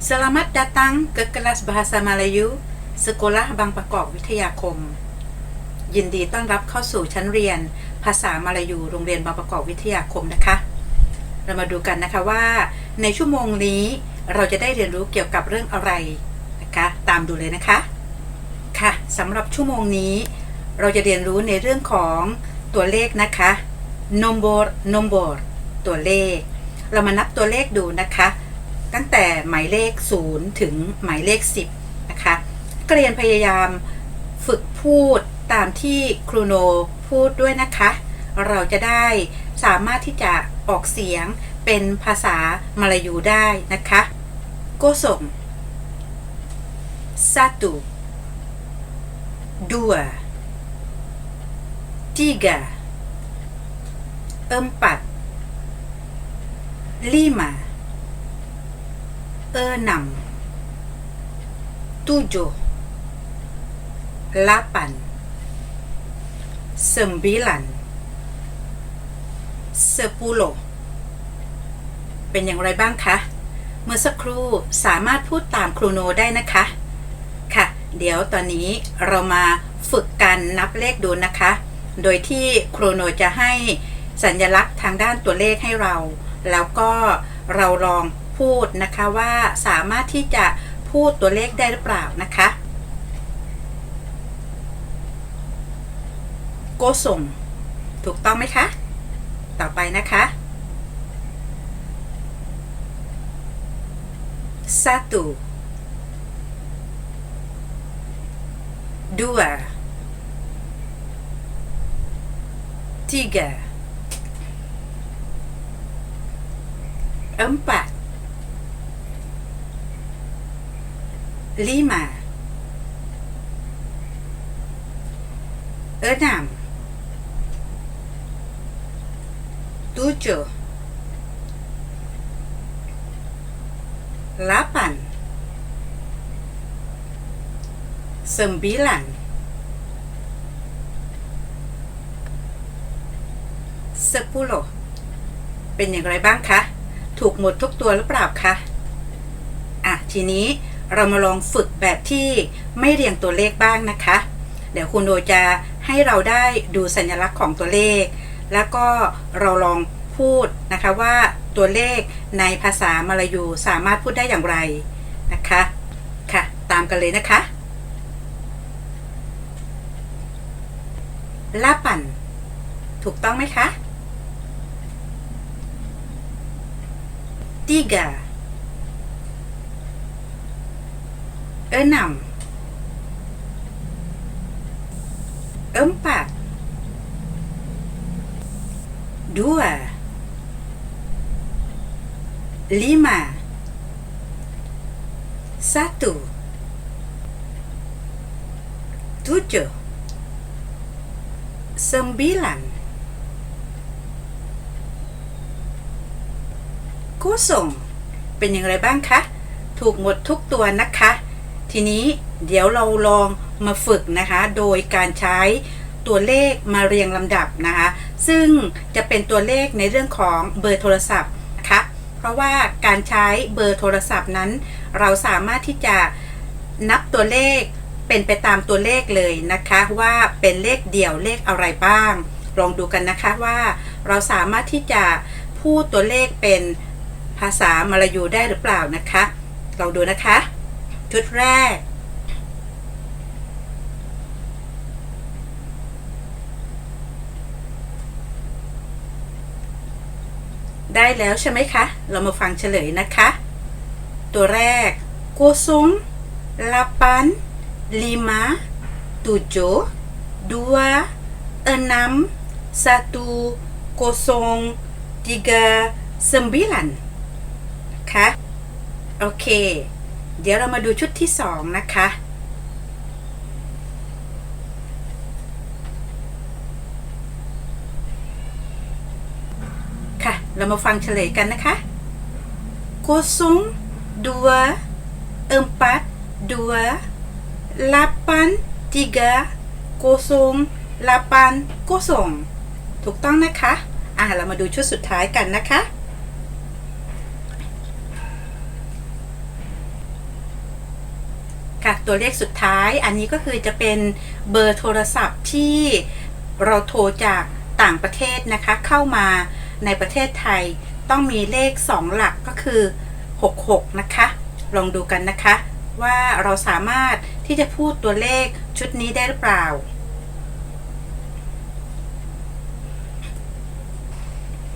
Selamat datang ke kelas Bahasa Melayu Sekolah Bang ประกอบวิทยาคม ยินดีต้อนรับเข้าสู่ชั้นเรียนภาษามาลายูโรงเรียนบางประกอบวิทยาคมนะคะ เรามาดูกันนะคะว่า ในชั่วโมงนี้เราจะได้เรียนรู้เกี่ยวกับเรื่องอะไรนะคะ ตามดูเลยนะคะ ค่ะสำหรับชั่วโมงนี้ เราจะเรียนรู้ในเรื่องของตัวเลขนะคะ number number ตัวเลข เรามานับตัวเลขดูนะคะ ตั้งแต่หมายเลข 0 ถึงหมายเลข 10 นะคะกเรียนพยายามฝึกพูดตามที่ครูโนพูดด้วยนะคะ เราจะได้สามารถที่จะออกเสียงเป็นภาษามาลายูได้นะคะโกส่ง satu dua tiga empat lima enam tujuh delapan sembilan sepuluh เป็นอย่างไรบ้างคะ เมื่อสักครู่สามารถพูดตามครูโนได้นะคะ ค่ะ เดี๋ยวตอนนี้เรามาฝึกการนับเลขดูนะคะ โดยที่ครูโนจะให้สัญลักษณ์ทางด้านตัวเลขให้เรา แล้วก็เราลอง พูดนะคะว่าสามารถที่จะพูดตัวเลขได้หรือเปล่านะคะโกส่งถูกต้องไหมคะ ต่อไปนะคะ satu dua tiga empat lima enam tujuh Lapan sembilan sepuluh เป็นอย่างไรบ้างคะ ถูกหมดทุกตัวหรือเปล่าคะ อะ ทีนี้ เรามาลองฝึกแบบที่ไม่เรียงตัวเลขบ้างนะคะ เดี๋ยวคุณโดจะให้เราได้ดูสัญลักษณ์ของตัวเลข แล้วก็เราลองพูดนะคะว่าตัวเลขในภาษามาลายูสามารถพูดได้อย่างไรนะคะค่ะ ตามกันเลยนะคะลาปันถูกต้องไหมคะ tiga enam empat dua lima satu tujuh sembilan คู่ส่งเป็นอย่างไรบ้างคะ ถูกหมดทุกตัวนะคะ ทีนี้เดี๋ยวเราลองมาฝึกนะคะ โดยการใช้ตัวเลขมาเรียงลำดับนะคะ ซึ่งจะเป็นตัวเลขในเรื่องของเบอร์โทรศัพท์นะคะเพราะว่าการใช้เบอร์โทรศัพท์นั้น เราสามารถที่จะนับตัวเลขเป็นไปตามตัวเลขเลยนะคะ ว่าเป็นเลขเดี่ยวเลขอะไรบ้าง ลองดูกันนะคะว่าเราสามารถที่จะพูดตัวเลขเป็นภาษามาลายูได้หรือเปล่านะคะลองดูนะคะ ชุดแรก ได้แล้วใช่ไหมคะ เรามาฟังเฉลยนะคะ ตัวแรกโกซุงลาปันลิมาตุโจดัวเอนัมสตูโกซงติกาเซมบิลันนะคะโอเค เดี๋ยวเรามาดูชุดที่สองนะคะ ค่ะ เรามาฟังเฉลยกันนะคะ kosong dua empat dua delapan tiga kosong delapan kosong ถูกต้องนะคะ อะ เรามาดูชุดสุดท้ายกันนะคะ ค่ะ ตัวเลขสุดท้ายอันนี้ก็คือจะเป็นเบอร์โทรศัพท์ที่เราโทรจากต่างประเทศนะคะ เข้ามาในประเทศไทยต้องมีเลข 2 หลักก็คือ 66 นะคะ ลองดูกันนะคะ ว่าเราสามารถที่จะพูดตัวเลขชุดนี้ได้หรือเปล่า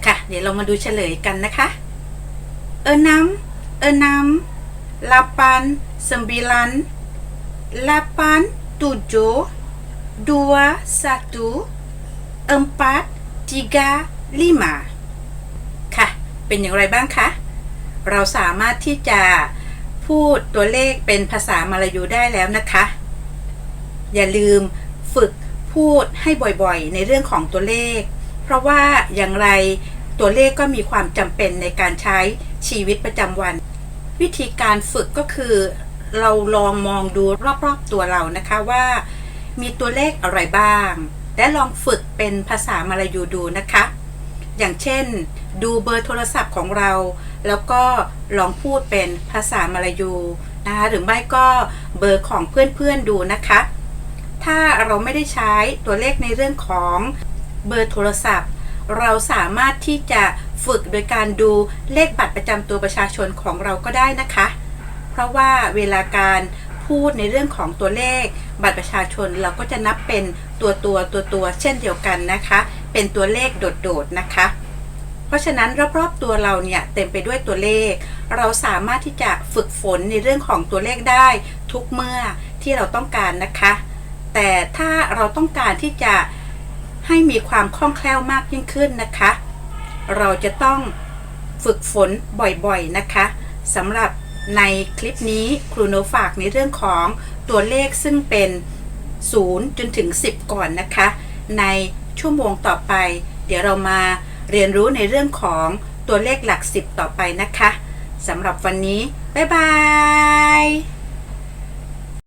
ค่ะ เดี๋ยวเรามาดูเฉลยกันนะคะ enam enam lapan sembilan lapan tujuh dua satu empat tiga lima ค่ะ เป็นอย่างไรบ้างคะ เราสามารถที่จะพูดตัวเลขเป็นภาษามาลายูได้แล้วนะคะ อย่าลืมฝึกพูดให้บ่อยๆ ในเรื่องของตัวเลข เพราะว่าอย่างไรตัวเลขก็มีความจำเป็นในการใช้ชีวิตประจำวัน วิธีการฝึกก็คือ เราลองมองดูรอบๆตัวเรานะคะว่า มีตัวเลขอะไรบ้าง และลองฝึกเป็นภาษามาลายูดูนะคะ อย่างเช่น ดูเบอร์โทรศัพท์ของเรา แล้วก็ลองพูดเป็นภาษามาลายูนะคะหรือไม่ก็เบอร์ของเพื่อนๆดูนะคะ ถ้าเราไม่ได้ใช้ตัวเลขในเรื่องของเบอร์โทรศัพท์ เราสามารถที่จะฝึกโดยการดูเลขบัตรประจำตัวประชาชนของเราก็ได้นะคะ เพราะว่าเวลาการพูดในเรื่องของตัวเลขบัตรประชาชนเราก็จะนับเป็นตัวตัวตัวตัวเช่นเดียวกันนะคะ เป็นตัวเลขโดดๆนะคะ เพราะฉะนั้นรอบๆตัวเราเนี่ยเต็มไปด้วยตัวเลข เราสามารถที่จะฝึกฝนในเรื่องของตัวเลขได้ทุกเมื่อที่เราต้องการนะคะ แต่ถ้าเราต้องการที่จะให้มีความคล่องแคล่วมากยิ่งขึ้นนะคะ เราจะต้องฝึกฝนบ่อยๆนะคะสำหรับ ในคลิปนี้ครูโนฝากในเรื่องของตัวเลขซึ่งเป็น 0 จนถึง 10 ก่อนนะคะ ในชั่วโมงต่อไป เดี๋ยวเรามาเรียนรู้ในเรื่องของตัวเลขหลัก 10 ต่อไปนะคะสำหรับวันนี้ บ๊ายบาย